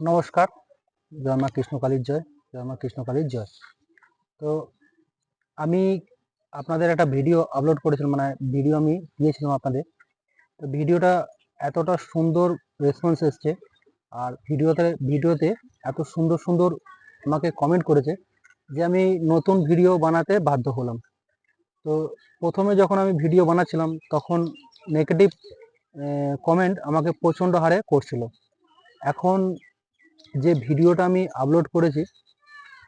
নমস্কার, জয় মা কৃষ্ণকালীর জয় জয় মা কৃষ্ণকালীর জয়। তো আমি আপনাদের একটা ভিডিও আপলোড করেছিলাম মানে ভিডিও আমি দিয়েছিলাম আপনাদের। তো ভিডিওটা এতটা সুন্দর রেসপন্স এসছে, আর ভিডিওতে ভিডিওতে এত সুন্দর সুন্দর আমাকে কমেন্ট করেছে যে আমি নতুন ভিডিও বানাতে বাধ্য হলাম। তো প্রথমে যখন আমি ভিডিও বানাচ্ছিলাম, তখন নেগেটিভ কমেন্ট আমাকে প্রচণ্ড হারে করছিল। এখন যে ভিডিওটা আমি আপলোড করেছি,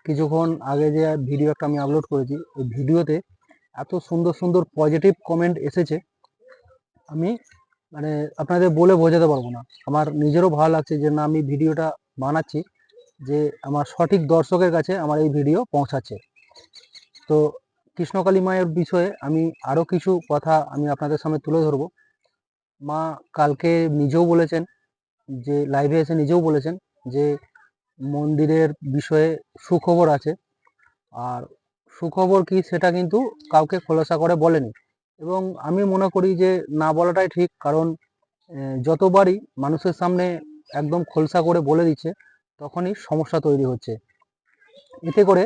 কিছুক্ষণ আগে যে ভিডিও একটা আমি আপলোড করেছি, ওই ভিডিওতে এত সুন্দর সুন্দর পজিটিভ কমেন্ট এসেছে, আমি মানে আপনাদের বলে বোঝাতে পারব না। আমার নিজেরও ভালো লাগছে যে না, আমি ভিডিওটা বানাচ্ছি, যে আমার সঠিক দর্শকের কাছে আমার এই ভিডিও পৌঁছাচ্ছে। তো কৃষ্ণকালী মায়ের বিষয়ে আমি আরও কিছু কথা আমি আপনাদের সামনে তুলে ধরবো। মা কালকে নিজেও বলেছেন, যে লাইভে এসে নিজেও বলেছেন যে মন্দিরের বিষয়ে সুখবর আছে। আর সুখবর কি সেটা কিন্তু কাউকে খোলাসা করে বলেনি। এবং আমি মনে করি যে না বলাটাই ঠিক, কারণ যতবারই মানুষের সামনে একদম খোলসা করে বলে দিচ্ছে, তখনই সমস্যা তৈরি হচ্ছে। এতে করে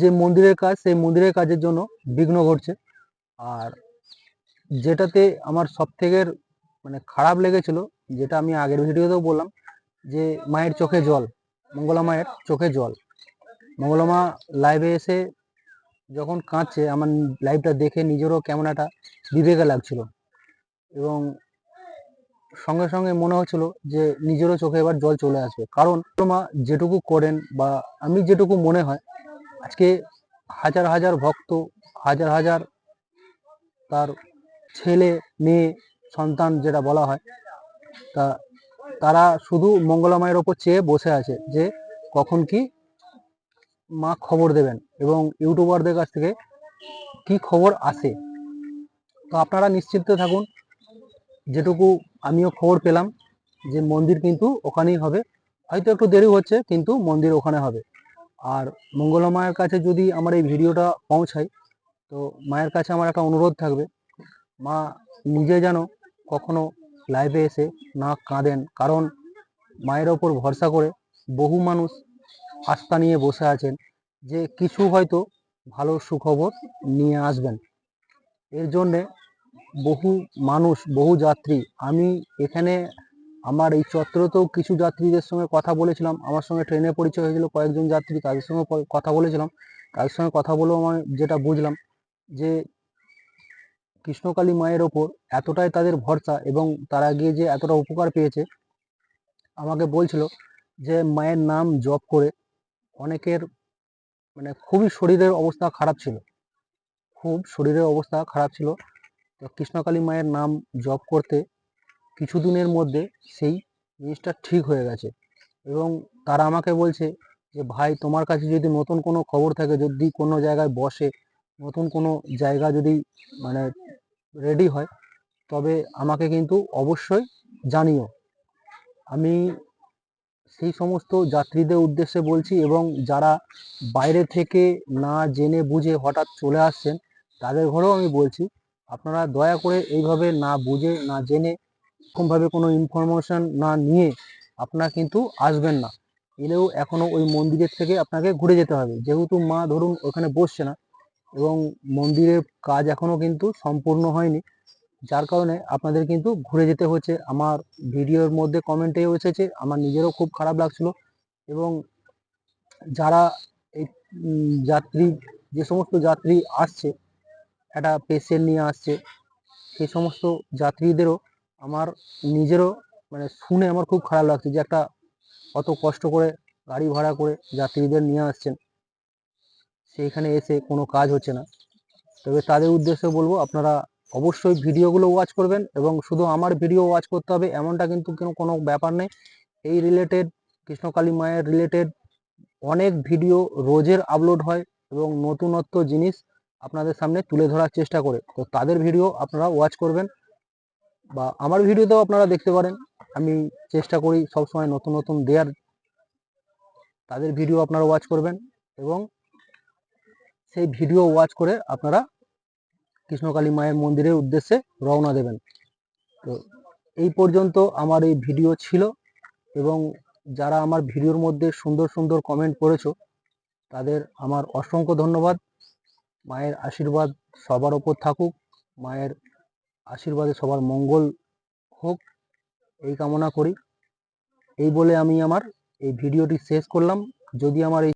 যে মন্দিরের কাজ, সেই মন্দিরের কাজের জন্য বিঘ্ন ঘটছে। আর যেটাতে আমার সব থেকে মানে খারাপ লেগেছিল, যেটা আমি আগের ভিডিওতেও বললাম যে মায়ের চোখে জল, মঙ্গলা মায়ের চোখে জল। মঙ্গলা মা লাইভে এসে যখন কাঁদছে, আমার লাইভটা দেখে নিজেরও কেমন একটা বিবেকে লাগছিল। এবং সঙ্গে সঙ্গে মনে হচ্ছিল যে নিজেরও চোখে এবার জল চলে আসবে। কারণ মা যেটুকু করেন বা আমি যেটুকু মনে হয়, আজকে হাজার হাজার ভক্ত, হাজার হাজার তার ছেলে, মেয়ে, সন্তান যেটা বলা হয়, তা তারা শুধু মঙ্গলা মায়ের ওপর চেয়ে বসে আছে যে কখন কি মা খবর দেবেন এবং ইউটিউবারদের কাছ থেকে কি খবর আসে। তো আপনারা নিশ্চিন্ত থাকুন, যেটুকু আমিও খবর পেলাম যে মন্দির কিন্তু ওখানেই হবে। হয়তো একটু দেরি হচ্ছে, কিন্তু মন্দির ওখানে হবে। আর মঙ্গলা মায়ের কাছে যদি আমার এই ভিডিওটা পৌঁছায়, তো মায়ের কাছে আমার একটা অনুরোধ থাকবে। মা নিজে যেন কখনো লাইভে এসে না কাঁদেন। কারণ মায়ের ওপর ভরসা করে বহু মানুষ আস্থা নিয়ে বসে আছেন যে কিছু হয়তো ভালো সুখবর নিয়ে আসবেন। এর জন্যে বহু মানুষ, বহু যাত্রী, আমি এখানে আমার এই চত্বরতেও কিছু যাত্রীদের সঙ্গে কথা বলেছিলাম। আমার সঙ্গে ট্রেনে পরিচয় হয়েছিল কয়েকজন যাত্রী, তাদের সঙ্গে কথা বলেছিলাম। তাদের সঙ্গে কথা বলেও আমি যেটা বুঝলাম যে কৃষ্ণকালী মায়ের ওপর এতটাই তাদের ভরসা এবং তারা গিয়ে যে এতটা উপকার পেয়েছে, আমাকে বলছিল যে মায়ের নাম জপ করে অনেকের মানে খুবই শরীরের অবস্থা খারাপ ছিল। খুব শরীরের অবস্থা খারাপ ছিল। তো কৃষ্ণকালী মায়ের নাম জপ করতে কিছুদিনের মধ্যে সেই জিনিসটা ঠিক হয়ে গেছে এবং তারা আমাকে বলছে যে, ভাই, তোমার কাছে যদি নতুন কোনো খবর থাকে, যদি কোনো জায়গায় বসে, নতুন কোনো জায়গা যদি মানে রেডি হয়, তবে আমাকে কিন্তু অবশ্যই জানিও। আমি সেই সমস্ত যাত্রীদের উদ্দেশ্যে বলছি এবং যারা বাইরে থেকে না জেনে বুঝে হঠাৎ চলে আসছেন, তাদের ঘরেও আমি বলছি, আপনারা দয়া করে এইভাবে না বুঝে, না জেনে, এরকমভাবে কোনো ইনফরমেশন না নিয়ে আপনারা কিন্তু আসবেন না। এলেও এখনও ওই মন্দিরের থেকে আপনাকে ঘুরে যেতে হবে। যেহেতু মা ধরুন ওখানে বসছে না এবং মন্দিরের কাজ এখনও কিন্তু সম্পূর্ণ হয়নি। যার কারণে আপনাদের কিন্তু ঘুরে যেতে হচ্ছে আমার ভিডিওর মধ্যে কমেন্টে এসেছে, আমার নিজেরও খুব খারাপ লাগছিল এবং যারা এই যাত্রী, যে সমস্ত যাত্রী আসছে, একটা পেশেন্ট নিয়ে আসছে, সেই সমস্ত যাত্রীদেরও আমার নিজেরও মানে শুনে আমার খুব খারাপ লাগছে যে একটা অত কষ্ট করে গাড়ি ভাড়া করে যাত্রীদের নিয়ে আসছেন। সেইখানে এসে কোনো কাজ হচ্ছে না। তবে তাদের উদ্দেশ্যে বলব, আপনারা অবশ্যই ভিডিওগুলো ওয়াচ করবেন এবং শুধু আমার ভিডিও ওয়াচ করতে হবে, এমনটা কিন্তু কোনো কোনো ব্যাপার নেই। এই রিলেটেড কৃষ্ণকালী মায়ের রিলেটেড অনেক ভিডিও রোজের আপলোড হয় এবং নতুনত্ব জিনিস আপনাদের সামনে তুলে ধরার চেষ্টা করে। তো তাদের ভিডিও আপনারা ওয়াচ করবেন বা আমার ভিডিওতেও আপনারা দেখতে পারেন। আমি চেষ্টা করি সবসময় নতুন নতুন দেওয়ার তাদের ভিডিও আপনারা ওয়াচ করবেন এবং সেই ভিডিও ওয়াচ করে আপনারা কৃষ্ণকালী মায়ের মন্দিরের উদ্দেশ্যে রওনা দেবেন। তো এই পর্যন্ত আমার এই ভিডিও ছিল এবং যারা আমার ভিডিওর মধ্যে সুন্দর সুন্দর কমেন্ট করেছ, তাদের আমার অসংখ্য ধন্যবাদ। মায়ের আশীর্বাদ সবার ওপর থাকুক, মায়ের আশীর্বাদে সবার মঙ্গল হোক, এই কামনা করি। এই বলে আমি আমার এই ভিডিওটি শেষ করলাম। যদি আমার এই